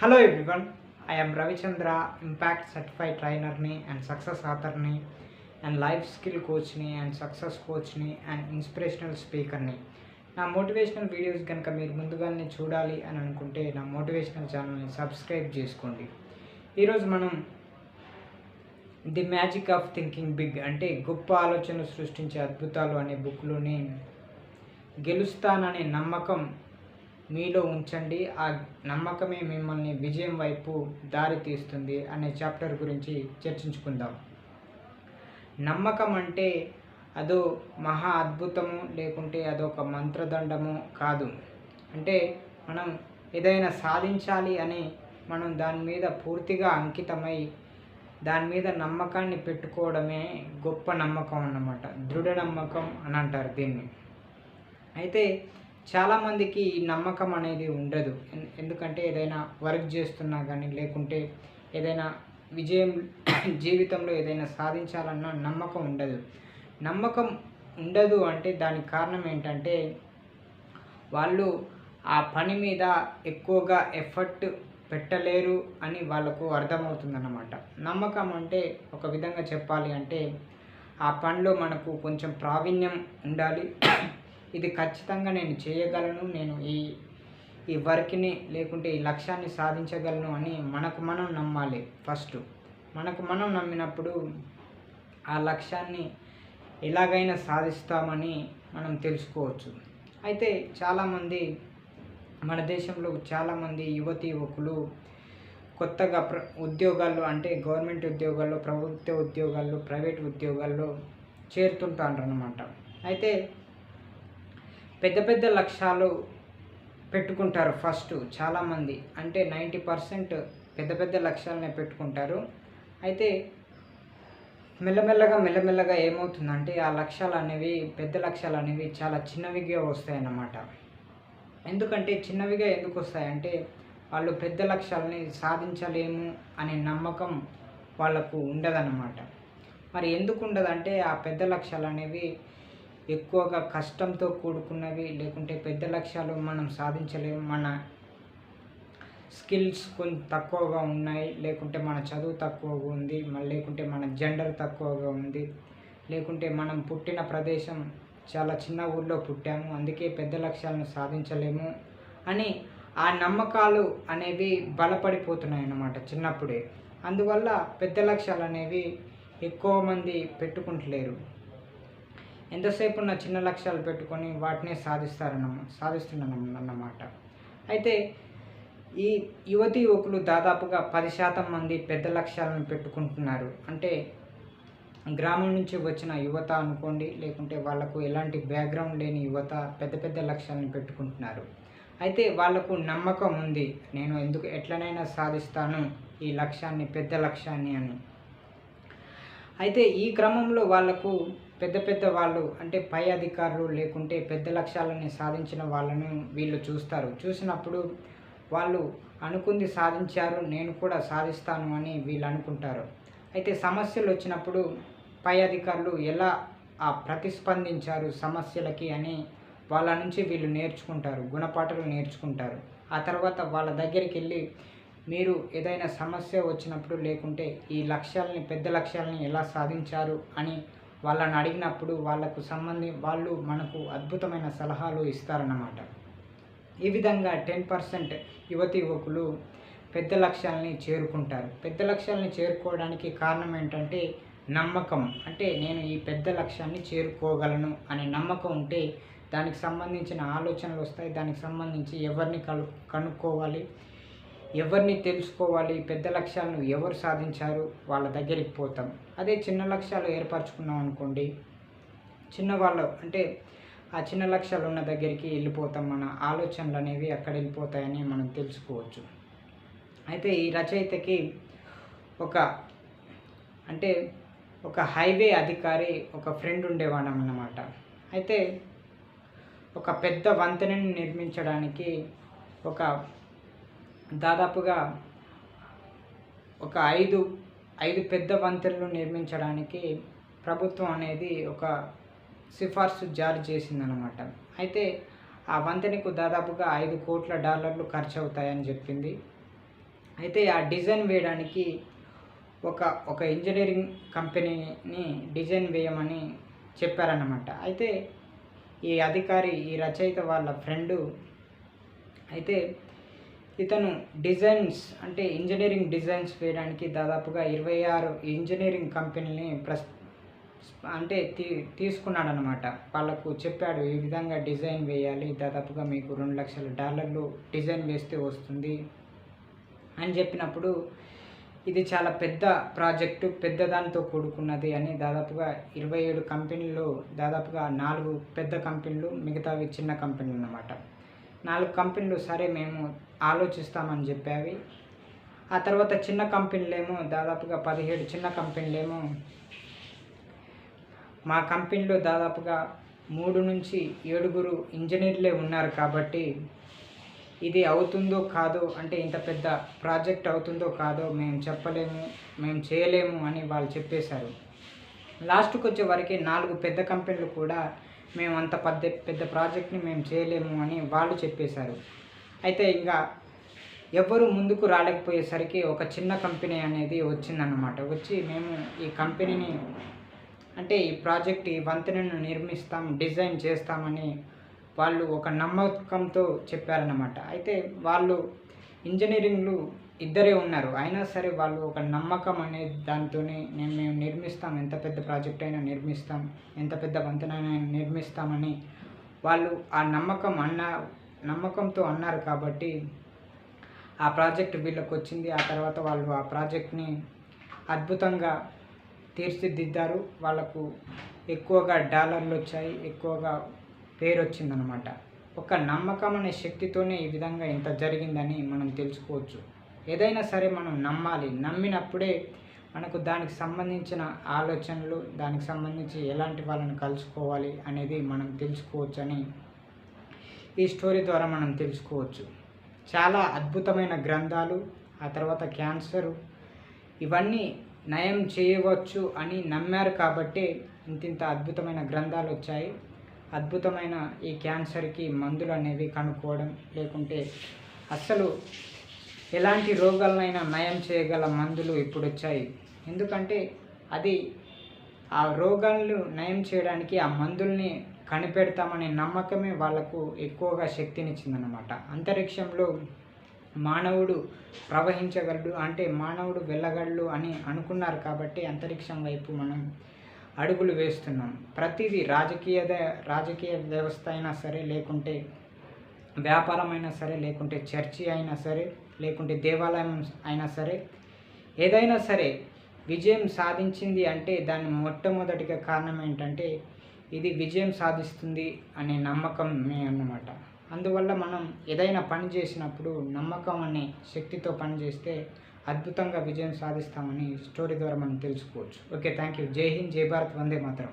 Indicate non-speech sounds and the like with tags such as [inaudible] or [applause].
Hello everyone I'm Ravichandra impact certified ట్రైనర్ని and success ఆథర్ని and life skill కోచ్ని and success కోచ్ని and inspirational స్పీకర్ని నా మోటివేషనల్ వీడియోస్ కనుక మీరు ముందుగానే చూడాలి అని అనుకుంటే నా మోటివేషనల్ ఛానల్ని సబ్స్క్రైబ్ చేసుకోండి. ఈరోజు మనం the magic of thinking big అంటే గొప్ప ఆలోచనలు సృష్టించే అద్భుతాలు అనే బుక్లోని గెలుస్తాననే నమ్మకం మీలో ఉంచండి. ఆ నమ్మకమే మిమ్మల్ని విజయం వైపు దారి తీస్తుంది అనే చాప్టర్ గురించి చర్చించుకుందాం. నమ్మకం అంటే అదో మహా అద్భుతము లేకుంటే అదొక మంత్రదండము కాదు. అంటే మనం ఏదైనా సాధించాలి అని మనం దాని మీద పూర్తిగా అంకితమై దాని మీద నమ్మకాన్ని పెట్టుకోవడమే గొప్ప నమ్మకం అన్నమాట. దృఢ నమ్మకం అని అంటారు దీన్ని. అయితే చాలామందికి ఈ నమ్మకం అనేది ఉండదు. ఎన్- ఎందుకంటే ఏదైనా వర్క్ చేస్తున్నా కానీ లేకుంటే ఏదైనా విజయం [clears throat] జీవితంలో ఏదైనా సాధించాలన్న నమ్మకం ఉండదు. నమ్మకం ఉండదు అంటే దానికి కారణం ఏంటంటే వాళ్ళు ఆ పని మీద ఎక్కువగా ఎఫర్ట్ పెట్టలేరు అని వాళ్ళకు అర్థమవుతుందన్నమాట. నమ్మకం అంటే ఒక విధంగా చెప్పాలి అంటే ఆ పనిలో మనకు కొంచెం ప్రావీణ్యం ఉండాలి. ఇది ఖచ్చితంగా నేను చేయగలను నేను ఈ ఈ వర్క్ని లేకుంటే ఈ లక్ష్యాన్ని సాధించగలను అని మనకు మనం నమ్మాలి. ఫస్ట్ మనకు మనం నమ్మినప్పుడు ఆ లక్ష్యాన్ని ఎలాగైనా సాధిస్తామని మనం తెలుసుకోవచ్చు. అయితే చాలామంది మన దేశంలో చాలామంది యువతి యువకులు కొత్తగా ప్ర ఉద్యోగాల్లో అంటే గవర్నమెంట్ ఉద్యోగాల్లో ప్రభుత్వ ఉద్యోగాల్లో ప్రైవేట్ ఉద్యోగాల్లో చేరుతుంటారు అనమాట అయితే పెద్ద పెద్ద లక్ష్యాలు పెట్టుకుంటారు ఫస్ట్ చాలామంది. అంటే నైంటీ పర్సెంట్ పెద్ద పెద్ద లక్ష్యాలనే పెట్టుకుంటారు. అయితే మెల్లమెల్లగా మెల్లమెల్లగా ఏమవుతుందంటే ఆ లక్ష్యాలు అనేవి పెద్ద లక్ష్యాలు అనేవి చాలా చిన్నవిగా వస్తాయన్నమాట. ఎందుకంటే చిన్నవిగా ఎందుకు వస్తాయంటే వాళ్ళు పెద్ద లక్ష్యాలని సాధించలేము అనే నమ్మకం వాళ్ళకు ఉండదన్నమాట. మరి ఎందుకు ఉండదంటే ఆ పెద్ద లక్ష్యాలు అనేవి ఎక్కువగా కష్టంతో కూడుకున్నవి లేకుంటే పెద్ద లక్ష్యాలు మనం సాధించలేము. మన స్కిల్స్ కొంచెం తక్కువగా ఉన్నాయి. లేకుంటే మన చదువు తక్కువగా ఉంది. మళ్ళీ లేకుంటే మన జెండర్ తక్కువగా ఉంది. లేకుంటే మనం పుట్టిన ప్రదేశం చాలా చిన్న ఊర్లో పుట్టాము. అందుకే పెద్ద లక్ష్యాలను సాధించలేము అని ఆ నమ్మకాలు అనేవి బలపడిపోతున్నాయి అన్నమాట చిన్నప్పుడే. అందువల్ల పెద్ద లక్ష్యాలు అనేవి ఎక్కువ మంది పెట్టుకుంటలేరు. ఎంతసేపు ఉన్న చిన్న లక్ష్యాలు పెట్టుకొని వాటినే సాధిస్తారన్న సాధిస్తున్నాను అన్నమాట. అయితే ఈ యువతి యువకులు దాదాపుగా పది శాతం మంది పెద్ద లక్ష్యాలను పెట్టుకుంటున్నారు. అంటే గ్రామం నుంచి వచ్చిన యువత అనుకోండి లేకుంటే వాళ్ళకు ఎలాంటి బ్యాక్గ్రౌండ్ లేని యువత పెద్ద పెద్ద లక్ష్యాలను పెట్టుకుంటున్నారు. అయితే వాళ్ళకు నమ్మకం ఉంది నేను ఎందుకు ఎట్లనైనా సాధిస్తాను ఈ లక్ష్యాన్ని పెద్ద లక్ష్యాన్ని అని. అయితే ఈ క్రమంలో వాళ్ళకు పెద్ద పెద్ద వాళ్ళు అంటే పై అధికారులు లేకుంటే పెద్ద లక్ష్యాలని సాధించిన వాళ్ళను వీళ్ళు చూస్తారు. చూసినప్పుడు వాళ్ళు అనుకుంది సాధించారు నేను కూడా సాధిస్తాను అని వీళ్ళు అనుకుంటారు. అయితే సమస్యలు వచ్చినప్పుడు పై అధికారులు ఎలా ఆ ప్రతిస్పందించారు సమస్యలకి అని వాళ్ళ నుంచి వీళ్ళు నేర్చుకుంటారు గుణపాఠాలు నేర్చుకుంటారు. ఆ తర్వాత వాళ్ళ దగ్గరికి వెళ్ళి మీరు ఏదైనా సమస్య వచ్చినప్పుడు లేకుంటే ఈ లక్ష్యాలని పెద్ద లక్ష్యాలని ఎలా సాధించారు అని వాళ్ళని అడిగినప్పుడు వాళ్ళకు సంబంధి వాళ్ళు మనకు అద్భుతమైన సలహాలు ఇస్తారన్నమాట. ఈ విధంగా టెన్ పర్సెంట్ యువతి యువకులు పెద్ద లక్ష్యాలని చేరుకుంటారు. పెద్ద లక్ష్యాలని చేరుకోవడానికి కారణం ఏంటంటే నమ్మకం. అంటే నేను ఈ పెద్ద లక్ష్యాన్ని చేరుకోగలను అనే నమ్మకం ఉంటే దానికి సంబంధించిన ఆలోచనలు వస్తాయి. దానికి సంబంధించి ఎవరిని కలు కనుక్కోవాలి? ఎవరిని తెలుసుకోవాలి? పెద్ద లక్ష్యాలను ఎవరు సాధించారు? వాళ్ళ దగ్గరికి పోతాం. అదే చిన్న లక్ష్యాలు ఏర్పరచుకున్నాం అనుకోండి. చిన్నవాళ్ళు అంటే ఆ చిన్న లక్ష్యాలు ఉన్న దగ్గరికి వెళ్ళిపోతాం. మన ఆలోచనలు అనేవి అక్కడ వెళ్ళిపోతాయని మనం తెలుసుకోవచ్చు. అయితే ఈ రచయితకి ఒక అంటే ఒక హైవే అధికారి ఒక ఫ్రెండ్ ఉండేవాడం అన్నమాట. అయితే ఒక పెద్ద వంతెనని నిర్మించడానికి ఒక దాదాపుగా ఒక ఐదు ఐదు పెద్ద వంతెనలు నిర్మించడానికి ప్రభుత్వం అనేది ఒక సిఫార్సు జారీ చేసిందనమాట అయితే ఆ వంతెనకు దాదాపుగా ఐదు కోట్ల డాలర్లు ఖర్చు అవుతాయని చెప్పింది. అయితే ఆ డిజైన్ వేయడానికి ఒక ఒక ఇంజనీరింగ్ కంపెనీని డిజైన్ వేయమని చెప్పారన్నమాట. అయితే ఈ అధికారి ఈ రచయిత వాళ్ళ ఫ్రెండు అయితే ఇతను డిజైన్స్ అంటే ఇంజనీరింగ్ డిజైన్స్ వేయడానికి దాదాపుగా ఇరవై ఆరు ఇంజనీరింగ్ కంపెనీని ప్రస్ అంటే తీ తీసుకున్నాడు అనమాట వాళ్ళకు చెప్పాడు ఈ విధంగా డిజైన్ వేయాలి. దాదాపుగా మీకు రెండు లక్షల డాలర్లు డిజైన్ వేస్తే వస్తుంది అని చెప్పినప్పుడు ఇది చాలా పెద్ద ప్రాజెక్టు పెద్ద దానితో కూడుకున్నది అని దాదాపుగా ఇరవై ఏడు కంపెనీలు దాదాపుగా నాలుగు పెద్ద కంపెనీలు మిగతావి చిన్న కంపెనీలు అన్నమాట. నాలుగు కంపెనీలు సరే మేము ఆలోచిస్తామని చెప్పావి. ఆ తర్వాత చిన్న కంపెనీలేమో దాదాపుగా పదిహేడు చిన్న కంపెనీలేమో మా కంపెనీలో దాదాపుగా మూడు నుంచి ఏడుగురు ఇంజనీర్లే ఉన్నారు కాబట్టి ఇది అవుతుందో కాదో అంటే ఇంత పెద్ద ప్రాజెక్ట్ అవుతుందో కాదో మేము చెప్పలేము మేము చేయలేము అని వాళ్ళు చెప్పేశారు. లాస్ట్కి వచ్చే వరకు నాలుగు పెద్ద కంపెనీలు కూడా మేము అంత పెద్ద పెద్ద ప్రాజెక్ట్ని మేము చేయలేము అని వాళ్ళు చెప్పేశారు. అయితే ఇంకా ఎవరు ముందుకు రాలేకపోయేసరికి ఒక చిన్న కంపెనీ అనేది వచ్చిందన్నమాట. వచ్చి మేము ఈ కంపెనీని అంటే ఈ ప్రాజెక్ట్ ఈ వంతెనను నిర్మిస్తాం డిజైన్ చేస్తామని వాళ్ళు ఒక నమ్మకంతో చెప్పారన్నమాట. అయితే వాళ్ళు ఇంజనీరింగ్లు ఇద్దరే ఉన్నారు. అయినా సరే వాళ్ళు ఒక నమ్మకం అనే దాంతోనే నేను మేము నిర్మిస్తాం ఎంత పెద్ద ప్రాజెక్ట్ అయినా నిర్మిస్తాం ఎంత పెద్ద వంతెనైనా నిర్మిస్తామని వాళ్ళు ఆ నమ్మకం అన్న నమ్మకంతో అన్నారు కాబట్టి ఆ ప్రాజెక్ట్ వీళ్ళకి వచ్చింది ఆ తర్వాత వాళ్ళు ఆ ప్రాజెక్ట్ని అద్భుతంగా తీర్చిదిద్దారు. వాళ్ళకు ఎక్కువగా డాలర్లు వచ్చాయి ఎక్కువగా పేరు వచ్చిందనమాట ఒక నమ్మకం అనే శక్తితోనే ఈ విధంగా ఇంత జరిగిందని మనం తెలుసుకోవచ్చు. ఏదైనా సరే మనం నమ్మాలి. నమ్మినప్పుడే మనకు దానికి సంబంధించిన ఆలోచనలు దానికి సంబంధించి ఎలాంటి వాళ్ళని కలుసుకోవాలి అనేది మనం తెలుసుకోవచ్చు అని ఈ స్టోరీ ద్వారా మనం తెలుసుకోవచ్చు. చాలా అద్భుతమైన గ్రంథాలు ఆ తర్వాత క్యాన్సరు. ఇవన్నీ నయం చేయవచ్చు అని నమ్మారు కాబట్టే ఇంతింత అద్భుతమైన గ్రంథాలు వచ్చాయి. అద్భుతమైన ఈ క్యాన్సర్కి మందులు అనేవి కనుక్కోవడం లేకుంటే అస్సలు ఎలాంటి రోగాలనైనా నయం చేయగల మందులు ఇప్పుడు వచ్చాయి. ఎందుకంటే అది ఆ రోగాలను నయం చేయడానికి ఆ మందుల్ని కనిపెడతామనే నమ్మకమే వాళ్ళకు ఎక్కువగా శక్తినిచ్చిందనమాట అంతరిక్షంలో మానవుడు ప్రవహించగలడు అంటే మానవుడు వెళ్ళగలడు అని అనుకున్నారు కాబట్టి అంతరిక్షం వైపు మనం అడుగులు వేస్తున్నాం. ప్రతిదీ రాజకీయ రాజకీయ వ్యవస్థ అయినా సరే లేకుంటే వ్యాపారం అయినా సరే లేకుంటే చర్చి అయినా సరే లేకుంటే దేవాలయం అయినా సరే ఏదైనా సరే విజయం సాధించింది అంటే దాని మొట్టమొదటిగా కారణం ఏంటంటే ఇది విజయం సాధిస్తుంది అనే నమ్మకమే అన్నమాట. అందువల్ల మనం ఏదైనా పని చేసినప్పుడు నమ్మకం అనే శక్తితో పని చేస్తే అద్భుతంగా విజయం సాధిస్తామని స్టోరీ ద్వారా మనం తెలుసుకోవచ్చు. ఓకే థ్యాంక్ యూ జై హింద్ జై భారత్ వందే మాత్రం.